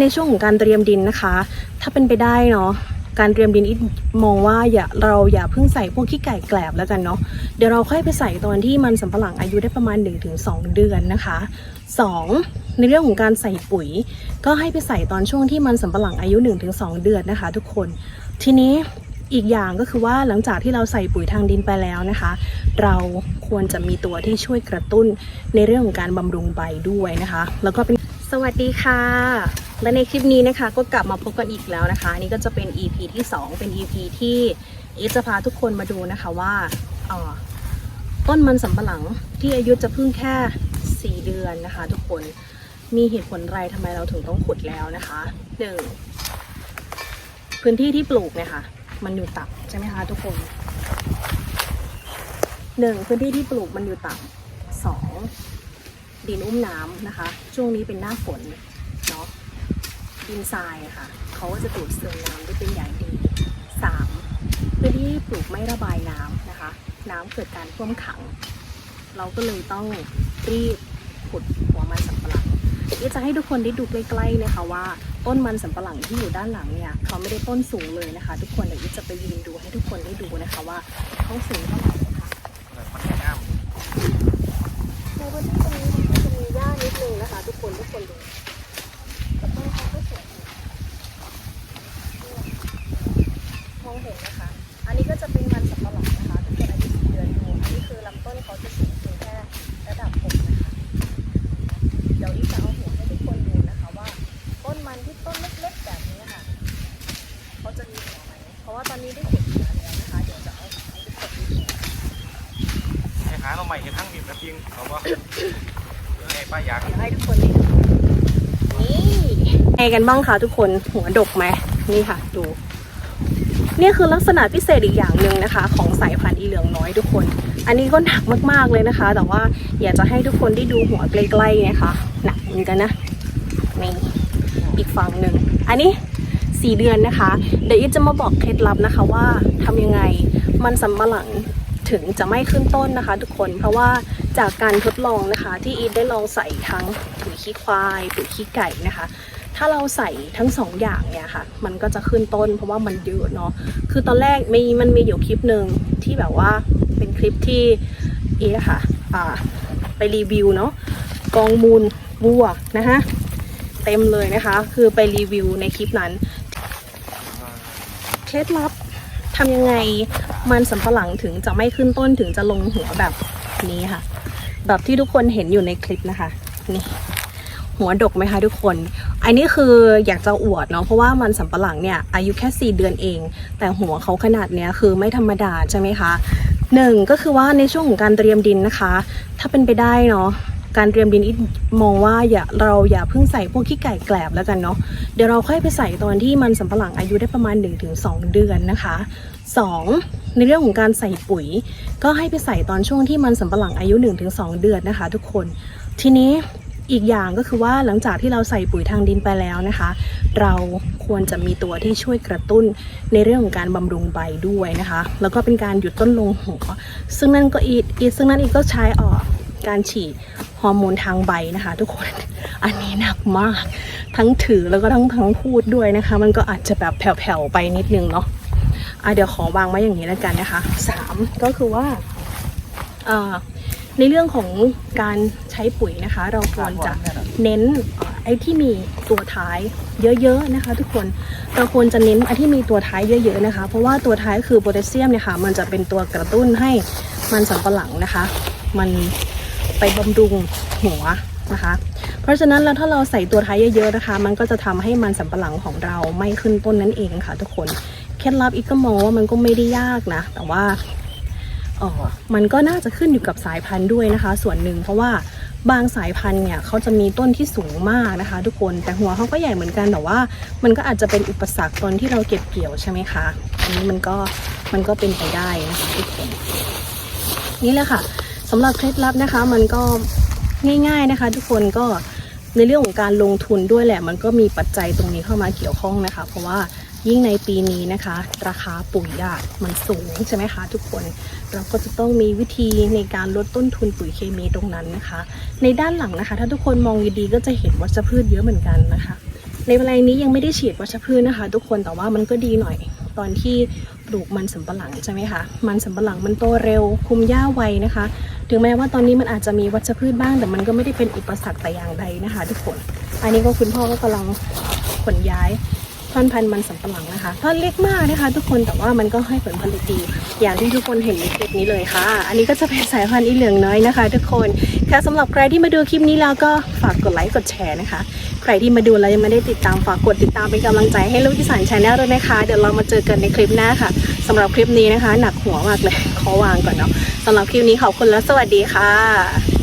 ในช่วงของการเตรียมดินนะคะ ถ้าเป็นไปได้เนาะการเตรียมดินอีทมองว่าอย่าเราอย่าเพิ่งใส่พวกขี้ไก่แกลบแล้วกันเนาะเดี๋ยวเราค่อยไปใส่ตอนที่มันสำปะหลังอายุได้ประมาณ 1-2 เดือนนะคะ 2. ในเรื่องของการใส่ปุ๋ย ก็ให้ไปใส่ตอนช่วงที่มันสำปะหลังอายุ 1-2 เดือนนะคะ ทุกคนทีนี้อีกอย่างก็คือว่าหลังจากที่เราใส่ปุ๋ยทางดินไปแล้วนะคะ เราควรจะมีตัวที่ช่วยกระตุ้นในเรื่องของการบำรุงใบด้วยนะคะ แล้วก็เป็น สวัสดีค่ะ และในคลิปนี้นะคะก็กลับมาพบกันอีกแล้วนะคะนี่ก็จะเป็น EP ที่ 2 เป็น EP ที่เอจะพาทุกคนมาดูนะคะว่าต้นมันสำปะหลังที่อายุจะเพิ่งแค่ 4 เดือนนะคะ ทุกคนมีเหตุผลอะไรทำไมเราถึงต้องขุดแล้วนะคะหนึ่งพื้นที่ที่ปลูกเนี่ยค่ะ มันอยู่ต่ำใช่ไหมคะทุกคนหนึ่งพื้นที่ที่ปลูกมันอยู่ต่ำสอง ดินอุ้มน้ำนะคะ ช่วงนี้เป็นหน้าฝนเนาะดินทรายะค่ะเขาก็จะดูดซึมน้ำได้เป็นอย่างดีสามพื้นที่ปลูกไม่ระบายน้ำนะคะ น้ำเกิดการท่วมขัง เราก็เลยต้องรีบขุดหัวมันสำปะหลังเดี๋ยวจะให้ทุกคนได้ดูใกล้ๆนะคะว่าต้นมันสำปะหลังที่อยู่ด้านหลังเนี่ยเขาไม่ได้ต้นสูงเลยนะคะ ทุกคนเดี๋ยวจะไปยืนดูให้ทุกคนได้ดูนะคะว่าเขาสูงเท่าไหร่นะคะ มันไม่งาม ในพื้นที่ตรงนี้มันจะมีหญ้านิดนึงนะคะ ทุกคนทุกคนดูแต่ต้นเขาก็สวยมองเห็นนะคะ อันนี้ก็จะเป็นมันสำปะหลังนะคะทุกคนอายุสี่เดือนอยู่อันนี้คือลำต้นเขาจะสูงเพียงแค่ระดับอกนะคะ เดี๋ยวอีจะเอาหัวให้ทุกคนดูนะคะว่า ต้นมันที่ต้นเล็กๆแบบนี้ค่ะเขาจะมีหั ว่าตอนนี้ได้เก็บหัวแล้วนะคะ เดี๋ยวจะเอาหัวให้ทุกคนดูไอ้หาเราใหม่เห็นทั้งบีบกระทิงเขาว่าไอ้ป้ายางเดี๋ยวให้ทุกคนได้ดูนี่ไงกันบ้างคะทุกคนหัวดกไหมนี่ค่ะดู นี่คือลักษณะพิเศษอีกอย่างหนึ่งนะคะ ของสายพันธุ์อีเหลืองน้อยทุกคน อันนี้ก็หนักมากๆเลยนะคะ แต่ว่าอยากจะให้ทุกคนได้ดูหัวใกล้ๆนะคะหนักเหมือนกันนะนี่อีกฝั่งหนึ่งอันนี้ สี่เดือนนะคะ เดี๋ยวอีฟจะมาบอกเคล็ดลับนะคะว่าทำยังไงมันสำปะหลังถึงจะไม่ขึ้นต้นนะคะ ทุกคนเพราะว่าจากการทดลองนะคะ ที่อีฟได้ลองใส่ทั้งปุ๋ยขี้ควายปุ๋ยขี้ไก่นะคะ ถ้าเราใส่ทั้งสองอย่างเนี่ยค่ะ มันก็จะขึ้นต้น เพราะว่ามันเยอะเนาะคือตอนแรกมีมันมีอยู่คลิปหนึ่งที่แบบว่าเป็นคลิปที่เอะค่ะอ่าไปรีวิวเนาะกองมูลวัวนะคะเต็มเลยนะคะ คือไปรีวิวในคลิปนั้น เคล็ดลับทำยังไงมันสำปะหลังถึงจะไม่ขึ้นต้นถึงจะลงหัวแบบนี้ค่ะ แบบที่ทุกคนเห็นอยู่ในคลิปนะคะนี่หัวดกไหมคะทุกคน อันนี้คืออยากจะอวดเนาะเพราะว่ามันสำปะหลังเนี่ยอายุแค่ 4 เดือนเอง แต่หัวเขาขนาดเนี้ยคือไม่ธรรมดาใช่ไหมคะหนึ่งก็คือว่าในช่วงของการเตรียมดินนะคะ ถ้าเป็นไปได้เนาะ การเตรียมดินอีทมองว่าอย่าเราอย่าเพิ่งใส่พวกขี้ไก่แกลบแล้วกันเนาะเดี๋ยวเราค่อยไปใส่ตอนที่มันสำปะหลังอายุได้ประมาณ 1-2 เดือนนะคะ 2. ในเรื่องของการใส่ปุ๋ย ก็ให้ไปใส่ตอนช่วงที่มันสำปะหลังอายุ 1-2 เดือนนะคะ ทุกคนทีนี้อีกอย่างก็คือว่าหลังจากที่เราใส่ปุ๋ยทางดินไปแล้วนะคะ เราควรจะมีตัวที่ช่วยกระตุ้นในเรื่องของการบำรุงใบด้วยนะคะ แล้วก็เป็นการหยุดต้นลงหัวซึ่งนั่นก็อีกอีกซึ่งนั่นอีกก็ใช้ออก การฉีดฮอร์โมนทางใบนะคะ ทุกคน อันนี้หนักมาก ทั้งถือแล้วก็ทั้งทั้งพูดด้วยนะคะ มันก็อาจจะแบบแผ่วๆไปนิดนึงเนาะอะเดี๋ยวขอวางไว้อย่างนี้แล้วกันนะคะสามก็คือว่าในเรื่องของการใช้ปุ๋ยนะคะ เราควรจะเน้นไอ้ที่มีตัวท้ายเยอะๆนะคะ ทุกคนเราควรจะเน้นไอ้ที่มีตัวท้ายเยอะๆนะคะ เพราะว่าตัวท้ายคือโพแทสเซียมเนี่ยค่ะมันจะเป็นตัวกระตุ้นให้มันสำปะหลังนะคะ มัน ไปบำรุงหัวนะคะ เพราะฉะนั้นแล้วถ้าเราใส่ตัวท้ายเยอะๆนะคะ มันก็จะทำให้มันสำปะหลังของเราไม่ขึ้นต้นนั่นเองค่ะ ทุกคนเคล็ดลับอีกก็มองว่ามันก็ไม่ได้ยากนะ แต่ว่าออมันก็น่าจะขึ้นอยู่กับสายพันธุ์ด้วยนะคะ ส่วนหนึ่งเพราะว่าบางสายพันธุ์เนี่ยเขาจะมีต้นที่สูงมากนะคะ ทุกคนแต่หัวเขาก็ใหญ่เหมือนกันแต่ว่า มันก็อาจจะเป็นอุปสรรคตอนที่เราเก็บเกี่ยวใช่ไหมคะอันนี้มันก็มันก็เป็นไปได้นะคะทุกคนนี่แหละค่ะ สำหรับเคล็ดลับนะคะมันก็ง่าย ๆนะคะ ทุกคนก็ในเรื่องของการลงทุนด้วยแหละ มันก็มีปัจจัยตรงนี้เข้ามาเกี่ยวข้องนะคะ เพราะว่ายิ่งในปีนี้นะคะ ราคาปุ๋ยอะมันสูงใช่ไหมคะทุกคนเราก็จะต้องมีวิธีในการลดต้นทุนปุ๋ยเคมีตรงนั้นนะคะ ในด้านหลังนะคะ ถ้าทุกคนมองดีๆก็จะเห็นวัชพืชเยอะเหมือนกันนะคะ ในแปลงนี้ยังไม่ได้ฉีดวัชพืชนะคะ ทุกคนแต่ว่ามันก็ดีหน่อย ตอนที่ ปลูกมันสำปะหลังใช่ไหมคะ มันสำปะหลังมันโตเร็ว คุมหญ้าไวนะคะ ถึงแม้ว่าตอนนี้มันอาจจะมีวัชพืชบ้าง แต่มันก็ไม่ได้เป็นอุปสรรคแต่อย่างใดนะคะ ทุกคน อันนี้ก็คุณพ่อก็กำลังขนย้าย ท่อนพันธุ์มันสำปะหลังนะคะท่อนเล็กมากนะคะ ทุกคนแต่ว่ามันก็ให้ผลผลิตดีอย่างที่ทุกคนเห็นในคลิปนี้เลยค่ะ อันนี้ก็จะเป็นสายพันธุ์อีเหลืองน้อยนะคะ ทุกคนค่ะสำหรับใครที่มาดูคลิปนี้แล้วก็ฝากกดไลค์กดแชร์นะคะ ใครที่มาดูแล้วยังไม่ได้ติดตามฝากกดติดตามเป็นกำลังใจให้ลูกที่สานชาแนลด้วยนะคะ เดี๋ยวเรามาเจอกันในคลิปหน้าค่ะสำหรับคลิปนี้นะคะ หนักหัวมากเลยขอวางก่อนเนาะสำหรับคลิปนี้ขอบคุณและสวัสดีค่ะ